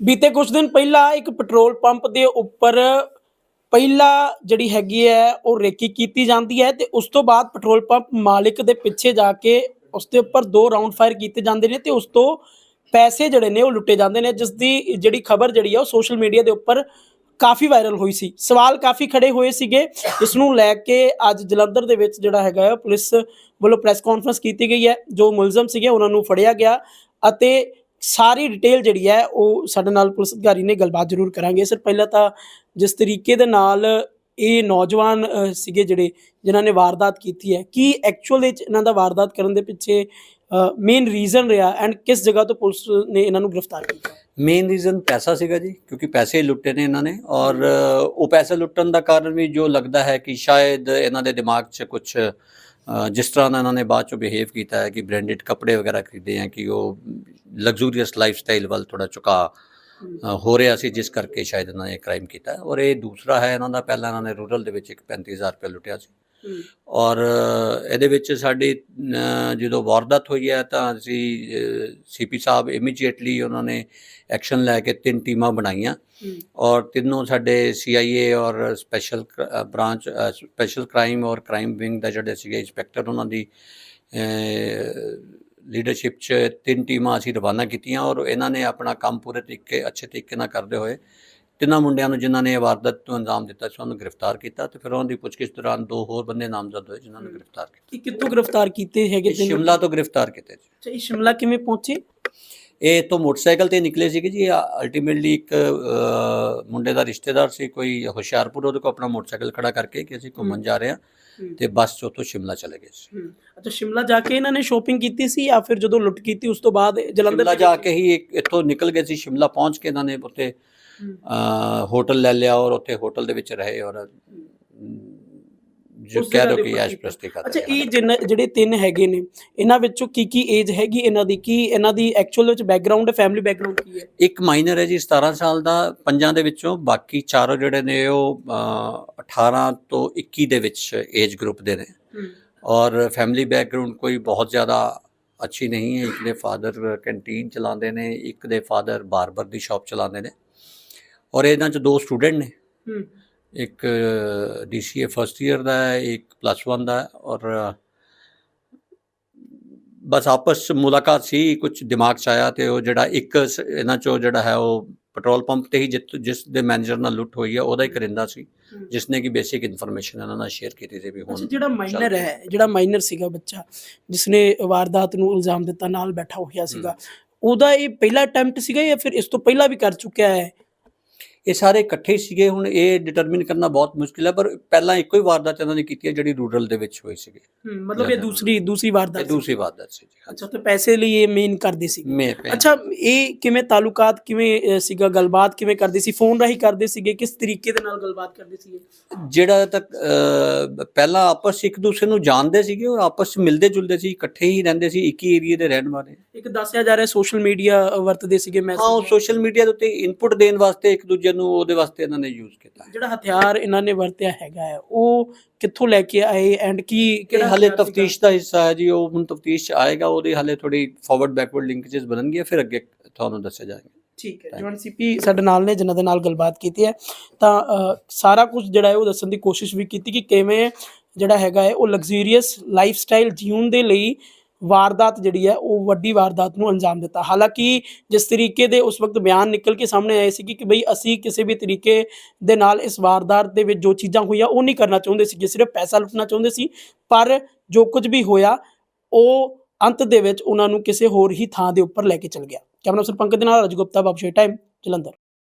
ਬੀਤੇ ਕੁਝ ਦਿਨ ਪਹਿਲਾਂ ਇੱਕ ਪੈਟਰੋਲ ਪੰਪ ਦੇ ਉੱਪਰ ਪਹਿਲਾ ਜਿਹੜੀ ਹੈਗੀ ਹੈ, ਉਹ ਰੇਕੀ ਕੀਤੀ ਜਾਂਦੀ ਹੈ ਤੇ ਉਸ ਤੋਂ ਬਾਅਦ ਪੈਟਰੋਲ ਪੰਪ ਮਾਲਿਕ ਦੇ ਪਿੱਛੇ ਜਾ ਕੇ ਉਸ ਦੇ ਉੱਪਰ ਦੋ ਰਾਉਂਡ ਫਾਇਰ ਕੀਤੇ ਜਾਂਦੇ ਨੇ ਤੇ ਉਸ ਤੋਂ ਪੈਸੇ ਜਿਹੜੇ ਨੇ, ਉਹ ਲੁੱਟੇ ਜਾਂਦੇ ਨੇ, ਜਿਸ ਦੀ ਜਿਹੜੀ ਖਬਰ ਜਿਹੜੀ ਆ ਉਹ ਸੋਸ਼ਲ ਮੀਡੀਆ ਦੇ ਉੱਪਰ ਕਾਫੀ ਵਾਇਰਲ ਹੋਈ ਸੀ। ਸਵਾਲ ਕਾਫੀ ਖੜੇ ਹੋਏ ਸੀਗੇ। ਇਸ ਨੂੰ ਲੈ ਕੇ ਅੱਜ ਜਲੰਧਰ ਦੇ ਵਿੱਚ ਜਿਹੜਾ ਹੈਗਾ ਪੁਲਿਸ ਵੱਲੋਂ ਪ੍ਰੈਸ ਕਾਨਫਰੰਸ ਕੀਤੀ ਗਈ ਹੈ, ਜੋ ਮੁਲਜ਼ਮ ਸੀਗੇ, ਉਹਨਾਂ ਨੂੰ ਫੜਿਆ ਗਿਆ ਅਤੇ ਸਾਰੀ ਡਿਟੇਲ ਜਿਹੜੀ ਹੈ ਉਹ ਸਾਡੇ ਨਾਲ ਪੁਲਿਸ ਅਧਿਕਾਰੀ ਨੇ ਗੱਲਬਾਤ ਜ਼ਰੂਰ ਕਰਾਂਗੇ। ਸਰ, ਪਹਿਲਾਂ ਤਾਂ ਜਿਸ ਤਰੀਕੇ ਦੇ ਨਾਲ ਇਹ ਨੌਜਵਾਨ ਸੀਗੇ ਜਿਹੜੇ, ਜਿਨ੍ਹਾਂ ਨੇ ਵਾਰਦਾਤ ਕੀਤੀ ਹੈ, ਕੀ ਐਕਚੁਅਲ ਵਿੱਚ ਇਹਨਾਂ ਦਾ ਵਾਰਦਾਤ ਕਰਨ ਦੇ ਪਿੱਛੇ ਮੇਨ ਰੀਜ਼ਨ ਰਿਹਾ ਐਂਡ ਕਿਸ ਜਗ੍ਹਾ ਤੋਂ ਪੁਲਿਸ ਨੇ ਇਹਨਾਂ ਨੂੰ ਗ੍ਰਿਫਤਾਰ ਕੀਤਾ? ਮੇਨ ਰੀਜ਼ਨ ਪੈਸਾ ਸੀਗਾ ਜੀ, ਕਿਉਂਕਿ ਪੈਸੇ ਲੁੱਟੇ ਨੇ ਇਹਨਾਂ ਨੇ ਔਰ ਉਹ ਪੈਸੇ ਲੁੱਟਣ ਦਾ ਕਾਰਨ ਵੀ ਜੋ ਲੱਗਦਾ ਹੈ ਕਿ ਸ਼ਾਇਦ ਇਹਨਾਂ ਦੇ ਦਿਮਾਗ 'ਚ ਕੁਝ ਜਿਸ ਤਰ੍ਹਾਂ ਦਾ ਇਹਨਾਂ ਨੇ ਬਾਅਦ 'ਚੋਂ ਬਿਹੇਵ ਕੀਤਾ ਹੈ ਕਿ ਬ੍ਰਾਂਡਡ ਕੱਪੜੇ ਵਗੈਰਾ ਖਰੀਦੇ ਆ ਕਿ ਉਹ ਲਗਜ਼ੂਰੀਅਸ ਲਾਈਫਸਟਾਈਲ ਵੱਲ ਥੋੜਾ ਝੁਕਾ ਹੋ ਰਿਹਾ ਸੀ, ਜਿਸ ਕਰਕੇ ਸ਼ਾਇਦ ਇਹਨਾਂ ਨੇ ਕ੍ਰਾਈਮ ਕੀਤਾ ਔਰ ਇਹ ਦੂਸਰਾ ਹੈ, ਇਹਨਾਂ ਦਾ ਪਹਿਲਾਂ ਇਹਨਾਂ ਨੇ ਰੂਰਲ ਦੇ ਵਿੱਚ ਇੱਕ 35000 ਰੁਪਏ ਲੁੱਟਿਆ ਸੀ। ਔਰ ਇਹਦੇ ਵਿੱਚ ਸਾਡੀ ਜਦੋਂ ਵਾਰਦਾਤ ਹੋਈ ਹੈ ਤਾਂ ਅਸੀਂ ਸੀਪੀ ਸਾਹਿਬ ਇਮੀਡੀਏਟਲੀ ਉਹਨਾਂ ਨੇ ਐਕਸ਼ਨ ਲੈ ਕੇ ਤਿੰਨ ਟੀਮਾਂ ਬਣਾਈਆਂ। ਔਰ ਤਿੰਨੋਂ ਸਾਡੇ ਸੀਆਈਏ ਔਰ ਸਪੈਸ਼ਲ ਬ੍ਰਾਂਚ ਸਪੈਸ਼ਲ ਕ੍ਰਾਈਮ ਔਰ ਕ੍ਰਾਈਮ ਵਿੰਗ ਦਾ ਜਿਹੜੇ ਸੀਗੇ ਇੰਸਪੈਕਟਰ ਉਹਨਾਂ ਦੀ ਲੀਡਰਸ਼ਿਪ 'ਚ ਤਿੰਨ ਟੀਮਾਂ ਅਸੀਂ ਰਵਾਨਾ ਕੀਤੀਆਂ ਔਰ ਇਹਨਾਂ ਨੇ ਆਪਣਾ ਕੰਮ ਪੂਰੇ ਤਰੀਕੇ ਅੱਛੇ ਤਰੀਕੇ ਨਾਲ ਕਰਦੇ ਹੋਏ ਤਿੰਨਾਂ ਮੁੰਡਿਆਂ ਨੂੰ ਜਿਨ੍ਹਾਂ ਨੇ ਇਹ ਵਾਰਦਾਤ ਨੂੰ ਅੰਜਾਮ ਦਿੱਤਾ ਸੀ ਉਹਨੂੰ ਗ੍ਰਿਫਤਾਰ ਕੀਤਾ ਤੇ ਫਿਰ ਉਹਨਾਂ ਦੀ ਪੁੱਛਗਿੱਛ ਦੌਰਾਨ ਦੋ ਹੋਰ ਬੰਦੇ ਨਾਮਜ਼ਦ ਹੋਏ ਜਿਨ੍ਹਾਂ ਨੂੰ। ਗ੍ਰਿਫਤਾਰ ਕੀਤਾ ਕਿ ਕਿੱਥੋਂ ਗ੍ਰਿਫਤਾਰ ਕੀਤੇ ਹੈਗੇ ਇਹ? ਸ਼ਿਮਲਾ ਤੋਂ ਗ੍ਰਿਫਤਾਰ ਕੀਤੇ ਜੀ ਅੱਛਾ ਇਹ ਸ਼ਿਮਲਾ ਕਿਵੇਂ ਪਹੁੰਚੇ ਇਹ ਤੋਂ ਮੋਟਰਸਾਈਕਲ ਤੇ ਨਿਕਲੇ ਸੀਗੇ ਜੀ ਅਲਟੀਮੇਟਲੀ ਇੱਕ ਮੁੰਡੇ ਦਾ ਰਿਸ਼ਤੇਦਾਰ ਸੀ ਕੋਈ ਹੁਸ਼ਿਆਰਪੁਰ ਉਹਦੇ ਕੋਲ ਆਪਣਾ ਮੋਟਰਸਾਈਕਲ ਖੜਾ ਕਰਕੇ ਕਿ ਅਸੀਂ ਘੁੰਮਣ। ਜਾ ਰਹੇ ਹਾਂ ਤੇ ਬੱਸ 'ਚ ਉੱਥੋਂ ਸ਼ਿਮਲਾ ਚਲੇ ਗਏ ਸੀ। ਅੱਛਾ ਸ਼ਿਮਲਾ ਜਾ ਕੇ ਇਹਨਾਂ ਨੇ ਸ਼ੋਪਿੰਗ ਕੀਤੀ ਸੀ ਜਾਂ ਫਿਰ ਜਦੋਂ ਲੁੱਟ ਕੀਤੀ ਉਸ ਤੋਂ ਬਾਅਦ ਜਲੰਧਰ ਸ਼ਿਮਲਾ ਜਾ ਕੇ ਹੀ ਇੱਕ ਇੱਥੋਂ ਨਿਕਲ ਗਏ ਸੀ ਸ਼ਿਮਲਾ ਪਹੁੰਚ ਕੇ ਇਹਨਾਂ ਨੇ ਉੱਥੇ ਹੋਟਲ ਲੈ ਲਿਆ ਔਰ ਉੱਥੇ ਹੋਟਲ ਦੇ ਵਿੱਚ ਰਹੇ ਔਰ ਜੋ ਕਹਿ ਦੇ ਕਿ ਐਸ਼। ਪ੍ਰਸਤੀ ਕਰਦੇ ਅੱਛਾ ਇਹ ਜਿਹੜੇ ਤਿੰਨ ਹੈਗੇ ਨੇ ਇਹਨਾਂ ਵਿੱਚੋਂ ਕੀ ਕੀ ਏਜ ਹੈਗੀ ਇਹਨਾਂ ਦੀ? ਕੀ ਇਹਨਾਂ ਦੀ ਐਕਚੁਅਲ ਵਿੱਚ ਬੈਕਗ੍ਰਾਉਂਡ ਫੈਮਿਲੀ ਬੈਕਗ੍ਰਾਉਂਡ ਕੀ ਹੈ? ਇੱਕ ਮਾਈਨਰ ਹੈ ਜੀ 17 ਸਾਲ ਦਾ ਪੰਜਾਂ ਦੇ ਵਿੱਚੋਂ ਬਾਕੀ ਚਾਰੋਂ ਜਿਹੜੇ ਨੇ ਉਹ ਅ, 18 ਤੋਂ 21 ਦੇ ਵਿੱਚ ਏਜ ਗਰੁੱਪ ਦੇ ਨੇ। ਔਰ ਫੈਮਿਲੀ ਬੈਕਗ੍ਰਾਉਂਡ ਕੋਈ ਬਹੁਤ ਜ਼ਿਆਦਾ ਅੱਛੀ ਨਹੀਂ ਹੈ। ਇੱਕ ਦੇ ਫਾਦਰ ਕੈਂਟੀਨ ਚਲਾਉਂਦੇ ਨੇ ਇੱਕ ਦੇ ਫਾਦਰ ਬਾਰਬਰ ਦੀ ਸ਼ਾਪ ਚਲਾਉਂਦੇ ਨੇ। ਔਰ ਇਹਨਾਂ ਚ ਦੋ ਸਟੂਡੈਂਟ ਨੇ। ਇੱਕ ਡੀਸੀਏ ਫਰਸਟ ਈਅਰ ਦਾ ਹੈ ਇੱਕ ਪਲੱਸ 1 ਦਾ ਹੈ ਔਰ ਬਸ ਆਪਸ ਮੁਲਾਕਾਤ ਸੀ ਕੁਝ ਦਿਮਾਗ 'ਚ ਆਇਆ ਤੇ ਉਹ ਜਿਹੜਾ ਇੱਕ ਇਹਨਾਂ ਚੋਂ ਜਿਹੜਾ ਹੈ ਉਹ ਪੈਟਰੋਲ ਪੰਪ ਤੇ ਹੀ ਜਿਸ ਦੇ ਮੈਨੇਜਰ ਨਾਲ ਲੁੱਟ ਹੋਈ ਹੈ ਉਹਦਾ ਹੀ ਕਰਿੰਦਾ ਸੀ ਹਮ। ਜਿਸਨੇ ਕਿ ਬੇਸਿਕ ਇਨਫੋਰਮੇਸ਼ਨ ਇਹਨਾਂ ਨਾਲ ਸ਼ੇਅਰ ਕੀਤੀ ਸੀ ਵੀ ਹੁਣ ਜਿਹੜਾ ਮਾਈਨਰ ਹੈ ਜਿਹੜਾ ਮਾਈਨਰ ਸੀਗਾ ਬੱਚਾ ਜਿਸਨੇ ਵਾਰਦਾਤ ਨੂੰ ਇਲਜ਼ਾਮ ਦਿੱਤਾ ਨਾਲ ਬੈਠਾ ਹੋਇਆ ਸੀਗਾ ਉਹਦਾ ਇਹ ਪਹਿਲਾ ਅਟੈਂਪਟ ਸੀਗਾ ਜਾਂ ਫਿਰ ਇਸ ਤੋਂ ਪਹਿਲਾਂ ਵੀ ਕਰ ਚੁੱਕਿਆ ਹੈ ਇਹ ਸਾਰੇ ਇਕੱਠੇ ਹੀ ਸੀਗੇ ਹੁਣ ਇਹ ਡਿਟਰਮਿਨ ਕਰਨਾ ਬਹੁਤ ਮੁਸ਼ਕਿਲ ਹੈ ਪਰ ਪਹਿਲਾਂ ਇੱਕੋ ਹੀ ਵਾਰਦਾਤ ਇਹਨਾਂ ਨੇ ਕੀਤੀ ਹੈ ਜਿਹੜੀ ਰੂਰਲ ਦੇ ਵਿੱਚ ਹੋਈ ਸੀਗੀ। ਮਤਲਬ ਇਹ ਦੂਸਰੀ ਦੂਸਰੀ ਵਾਰਦਾਤ ਸੀ। ਦੂਸਰੀ ਵਾਰਦਾਤ ਸੀ ਜੀ ਅੱਛਾ ਤੇ ਪੈਸੇ ਲਈ ਇਹ ਮੇਨ ਕਰਦੇ ਸੀ ਅੱਛਾ ਇਹ ਕਿਵੇਂ ਤਾਲੁਕਾਤ ਕਿਵੇਂ ਸੀਗਾ ਗੱਲਬਾਤ ਕਿਵੇਂ ਕਰਦੇ ਸੀ? ਫੋਨ ਰਾਹੀਂ ਕਰਦੇ ਸੀਗੇ ਕਿਸ ਤਰੀਕੇ ਦੇ ਨਾਲ ਗੱਲਬਾਤ ਕਰਦੇ ਸੀਗੇ? ਜਿਹੜਾ ਤੱਕ ਪਹਿਲਾਂ ਆਪਸ ਇੱਕ ਦੂਸਰੇ ਨੂੰ ਜਾਣਦੇ ਸੀਗੇ ਔਰ ਆਪਸ 'ਚ ਮਿਲਦੇ ਜੁਲਦੇ ਸੀ ਇਕੱਠੇ ਹੀ ਰਹਿੰਦੇ ਸੀ ਇੱਕ ਹੀ ਏਰੀਆ ਦੇ ਰਹਿਣ ਵਾਲੇ। ਇੱਕ ਦੱਸਿਆ ਜਾ ਰਿਹਾ ਸੋਸ਼ਲ ਮੀਡੀਆ ਵਰਤਦੇ ਸੀਗੇ ਹਾਂ ਮੈਸੇਜ ਸੋਸ਼ਲ ਮੀਡੀਆ ਦੇ ਉੱਤੇ ਇਨਪੁਟ ਦੇਣ ਵਾਸਤੇ ਇੱਕ ਦੂਜੇ ਨੂੰ ਉਹਦੇ ਵਾਸਤੇ ਇਹਨਾਂ ਨੇ ਯੂਜ਼ ਕੀਤਾ ਹੈ। ਜਿਹੜਾ ਹਥਿਆਰ ਇਹਨਾਂ ਨੇ ਵਰਤਿਆ ਹੈਗਾ ਹੈ ਉਹ ਕਿੱਥੋਂ ਲੈ ਕੇ ਆਏ ਐਂਡ ਕੀ ਇਹ ਹਲੇ ਹਥਿਆਰ ਸੀਗਾ? ਤਫਤੀਸ਼ ਦਾ ਹਿੱਸਾ ਹੈ ਜੀ ਉਹ ਹੁਣ ਤਫਤੀਸ਼ 'ਚ ਆਏਗਾ ਉਹਦੇ ਹਲੇ ਥੋੜੀ ਫਾਰਵਰਡ ਬੈਕਵਰਡ ਲਿੰਕੇजेस ਬਣਨਗੀਆਂ ਫਿਰ ਅੱਗੇ ਤੁਹਾਨੂੰ ਦੱਸਿਆ ਜਾਏਗਾ। ਠੀਕ ਹੈ ਜਵਾਨ ਸੀਪੀ ਸਾਡੇ ਨਾਲ ਨੇ ਜਿਨ੍ਹਾਂ ਦੇ ਨਾਲ ਗੱਲਬਾਤ ਕੀਤੀ ਹੈ। ਤਾਂ ਅ, ਸਾਰਾ ਕੁਝ ਜਿਹੜਾ ਹੈ ਉਹ ਦੱਸਣ ਦੀ ਕੋਸ਼ਿਸ਼ ਵੀ ਕੀਤੀ ਕਿ ਕਿਵੇਂ ਜਿਹੜਾ ਹੈਗਾ ਹੈ ਉਹ ਲਗਜ਼ਰੀਅਸ ਲਾਈਫ ਸਟਾਈਲ ਜੀਉਣ ਦੇ ਲਈ ਵਾਰਦਾਤ ਜਿਹੜੀ ਹੈ, ਉਹ ਵੱਡੀ ਵਾਰਦਾਤ ਨੂੰ ਅੰਜਾਮ ਦਿੱਤਾ। ਹਾਲਾਂਕਿ ਜਿਸ ਤਰੀਕੇ ਦੇ ਉਸ ਵਕਤ ਬਿਆਨ ਨਿਕਲ ਕੇ ਸਾਹਮਣੇ ਆਏ ਸੀ ਕਿ ਬਈ ਅਸੀਂ ਕਿਸੇ ਵੀ ਤਰੀਕੇ ਦੇ ਨਾਲ ਇਸ ਵਾਰਦਾਤ ਦੇ ਵਿੱਚ ਜੋ ਚੀਜ਼ਾਂ ਹੋਈਆਂ, ਉਹ ਨਹੀਂ ਕਰਨਾ ਚਾਹੁੰਦੇ ਸੀ ਸਿਰਫ ਪੈਸਾ ਲੁੱਟਣਾ ਚਾਹੁੰਦੇ ਸੀ। ਪਰ ਜੋ ਕੁਝ ਵੀ ਹੋਇਆ, ਉਹ ਅੰਤ ਦੇ ਵਿੱਚ ਉਹਨਾਂ ਨੂੰ ਕਿਸੇ ਹੋਰ ਹੀ ਥਾਂ ਦੇ ਉੱਪਰ ਲੈ ਕੇ ਚਲ ਗਿਆ। ਕੈਮਰਾ ਸਰ ਪੰਕਜ ਦੇ ਨਾਲ ਰਜਗੁਪਤਾ ਬਾਬਸ਼ੇ ਟਾਈਮ, ਜਲੰਧਰ।